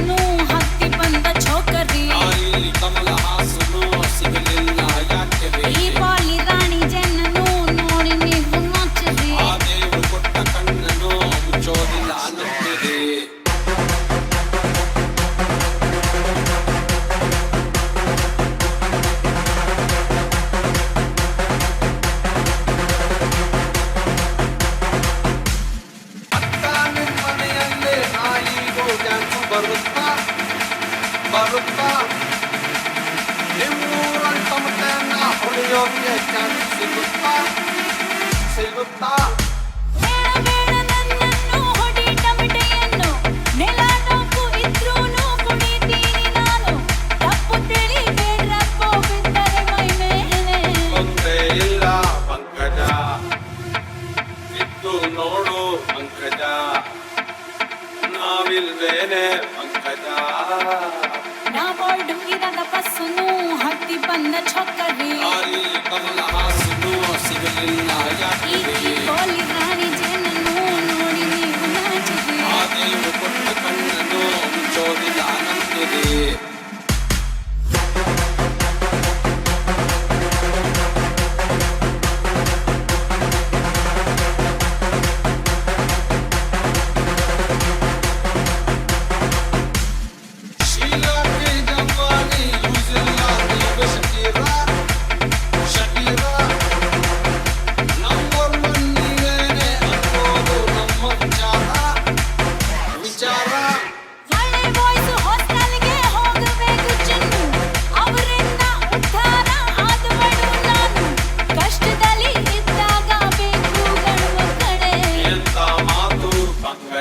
No. ಬರುತ್ತಾ ಬರುತ್ತಾ ನಿಮ್ಮೂರನ್ ತಮಟೆಯನ್ನ ಹೊಡೆಯೋಕೆ chance ಸಿಗುತ್ತಾ ಸಿಗುತ್ತಾ ನೋಡು ಪಂಕಜ ਮਿਲ ਰਹੇ ਨੇ ਅੰਕਤਾ ਨਾ ਬੋਲ ਢੰਗੀ ਦਾ ਦਪਸ ਨੂੰ ਹੱਤੀ ਬੰਨ ਛੱਕਰੀ ਆਰੀ ਕਮਲਾ ਹਾਸ ਨੂੰ ਸਿਵਲਿਨ ਨਾ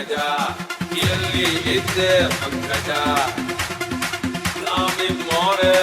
ಪಂಕಜ ಎಲ್ಲಿ ಇದ್ದೆ ಪಂಕಜ ನಾನಿಮ್ಮೋರೆ